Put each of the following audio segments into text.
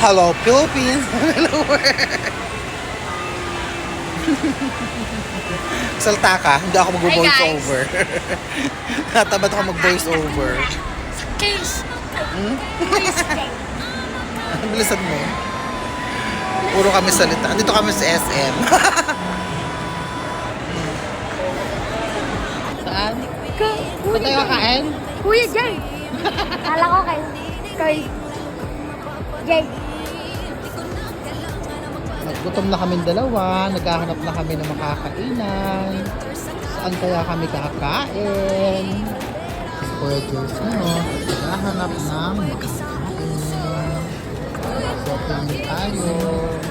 Hello, Philippines! Hello, Salta ka, hindi ako mag-voice guys. over. Natamad ako mag-voice over. Case. Hmm? Bilisan mo. Puro kami salita. Dito kami sa SM. Saan? Saan tayo kakain? Kuya Jay. Kala ko kay... Kay... Jay. Naggutom na kami dalawa. Naghahanap na kami ng makakainan. Saan kaya kami kakain? Jules, ano? Naghahanap ng makakain. Shopping tayo.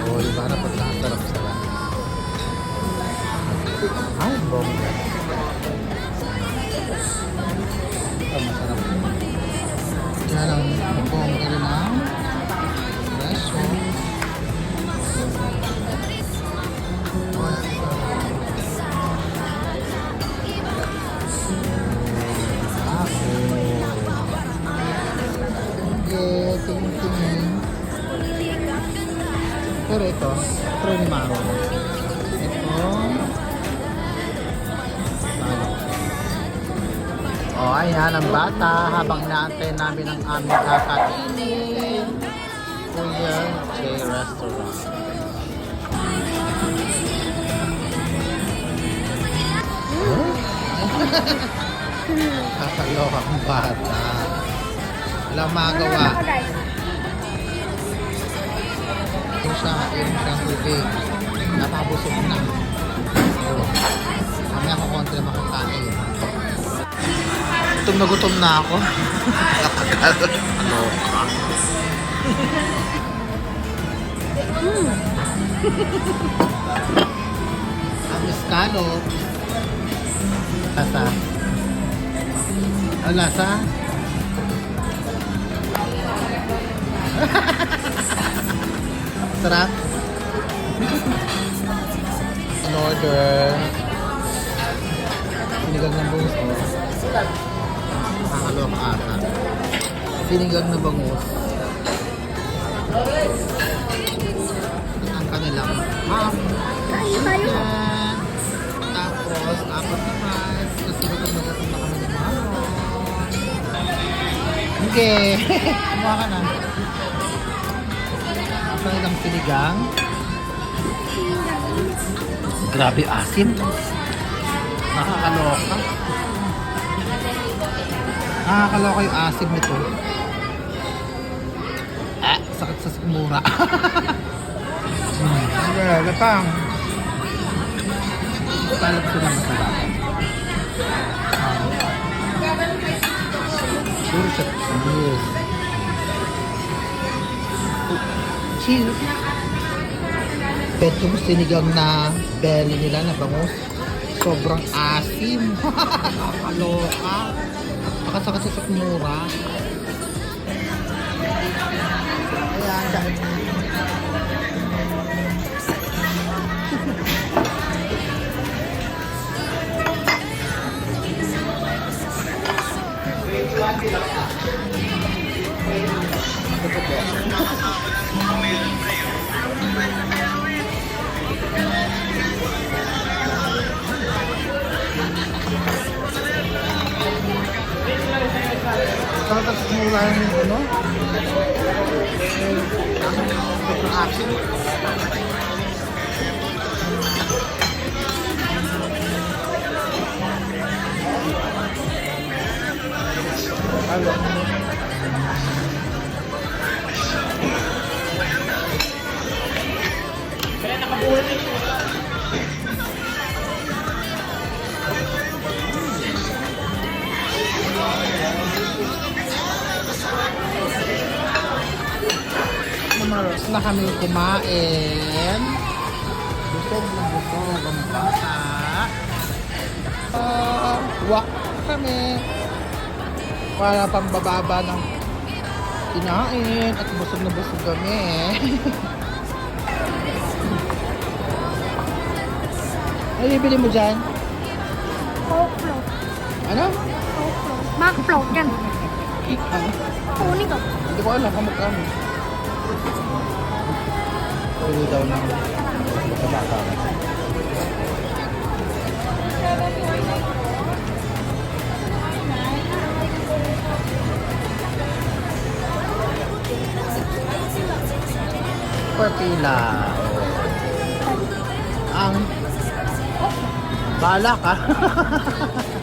O, di ba? Napagkakasarap sila. Ay, bongga. Ito, masarap. Kaya lang, bongga rin ang Pero ito, ni Maro. Ito. Ano? Oh, ayan ang bata habang naantay namin ang aming kakainin. Kuya J Restaurant. Kakaloka kong bata. Walang magawa. Ako Ito siya, yung siyang tubig. Napabusog na. Oh. Kami ako konti na makakain. Gutom na gutom na ako. Nakakaloka. Ang iskalo. Lasa. Ang lasa? Sarap. An order. Sinigang ng bangus. Oh. Nakakaloka ata. Sinigang na bangus. Ang kanilang ham. Kain tayo. Tapos, apat na rice. Kasi gutom na gutom na kami ng mamon. Okay. Kumuha ka na. Ang kanilang sinigang. Grabe asim. Nakakaloka. Nakakaloka yung asim nito. Ah, sakit sa sikmura. hmm. Okay, latang. Talap ko na masarap. Ah. Puro siya cheese. Cheese. Ito mo sinigang na belly nila na bangus. Sobrang asim. Nakakaloka. Nakasakit sa sakmura. Ayan, dahil Saka tapos mura yung ano? Sobrang asim. Ano? Maros na kami kumain. Busog na busog ang bata. Uh, walk kami. Para pambababa ng kinain at busog na busog kami. ano bibili mo dyan? Coke float. Ano? Coke float. Mac float yan. Ano? Kunin ko. Hindi ko alam kung magkano. Bibili daw ng bata. For pila. Ang Bala ka.